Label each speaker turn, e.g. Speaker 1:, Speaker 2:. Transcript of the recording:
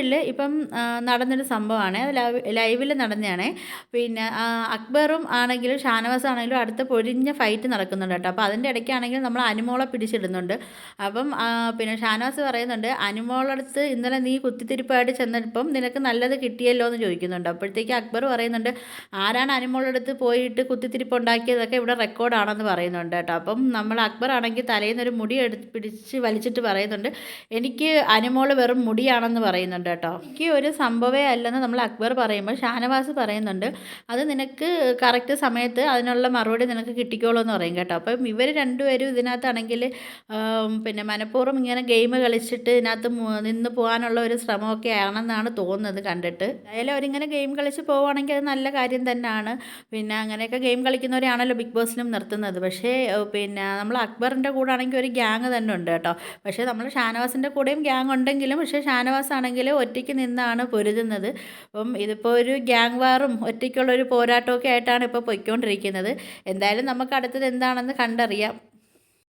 Speaker 1: വീഡിയോയിൽ ഇപ്പം നടന്നൊരു സംഭവമാണ്. ലൈവിൽ നടന്നതാണ്. പിന്നെ അക്ബറും ആണെങ്കിലും ഷാനവാസ് ആണെങ്കിലും അടുത്ത പൊരിഞ്ഞ ഫൈറ്റ് നടക്കുന്നുണ്ട് കേട്ടോ. അപ്പോൾ അതിന്റെ ഇടയ്ക്കാണെങ്കിൽ നമ്മൾ അനുമോളെ പിടിച്ചിടുന്നുണ്ട്. അപ്പം പിന്നെ ഷാനവാസ് പറയുന്നുണ്ട് അനുമോളടുത്ത് ഇന്നലെ നീ കുത്തിത്തിരിപ്പായിട്ട് ചെന്നപ്പം നിനക്ക് നല്ലത് കിട്ടിയല്ലോ എന്ന് ചോദിക്കുന്നുണ്ട്. അപ്പോഴത്തേക്ക് അക്ബർ പറയുന്നുണ്ട് ആരാണ് അനുമോളടുത്ത് പോയിട്ട് കുത്തിത്തിരിപ്പ് ഉണ്ടാക്കിയതൊക്കെ ഇവിടെ റെക്കോർഡാണെന്ന് പറയുന്നുണ്ട് കേട്ടോ. അപ്പം നമ്മൾ അക്ബർ ആണെങ്കിൽ തലയിൽ നിന്നൊരു മുടി എടുത്ത് പിടിച്ച് വലിച്ചിട്ട് പറയുന്നുണ്ട് എനിക്ക് അനുമോൾ വെറും മുടിയാണെന്ന് പറയുന്നുണ്ട് കേട്ടോ. എനിക്ക് ഒരു സംഭവമേ അല്ലെന്ന് നമ്മൾ അക്ബർ പറയുമ്പോൾ ഷാനവാസ് പറയുന്നുണ്ട് അത് നിനക്ക് കറക്റ്റ് സമയത്ത് അതിനുള്ള മറുപടി നിനക്ക് കിട്ടിക്കോളൂ എന്ന് പറയും കേട്ടോ. അപ്പം ഇവർ രണ്ടുപേരും ഇതിനകത്താണെങ്കിൽ പിന്നെ മനഃപൂർവം ഇങ്ങനെ ഗെയിം കളിച്ചിട്ട് ഇതിനകത്ത് നിന്ന് പോകാനുള്ള ഒരു ശ്രമമൊക്കെ ആണെന്നാണ് തോന്നുന്നത് കണ്ടിട്ട്. അതായാലും അവരിങ്ങനെ ഗെയിം കളിച്ച് പോവുകയാണെങ്കിൽ അത് നല്ല കാര്യം തന്നെയാണ്. പിന്നെ അങ്ങനെയൊക്കെ ഗെയിം കളിക്കുന്നവരാണല്ലോ ബിഗ് ബോസിലും നിർത്തുന്നത്. പക്ഷേ പിന്നെ നമ്മൾ അക്ബറിന്റെ കൂടെ ആണെങ്കിൽ ഒരു ഗ്യാങ് തന്നെ ഉണ്ട് കേട്ടോ. പക്ഷേ നമ്മൾ ഷാനവാസിന്റെ കൂടെയും ഗ്യാങ് ഉണ്ടെങ്കിലും പക്ഷേ ഷാനവാസ് ആണെങ്കിൽ ഒറ്റയ്ക്ക് നിന്നാണ് പൊരുതുന്നത്. അപ്പം ഇതിപ്പോൾ ഒരു ഗ്യാങ് വാറും ഒറ്റയ്ക്കുള്ള ഒരു പോരാട്ടമൊക്കെ ആയിട്ടാണ് ഇപ്പോൾ പൊയ്ക്കൊണ്ടിരിക്കുന്നത്. എന്തായാലും നമുക്ക് അടുത്തത് എന്താണെന്ന് കണ്ടറിയാം.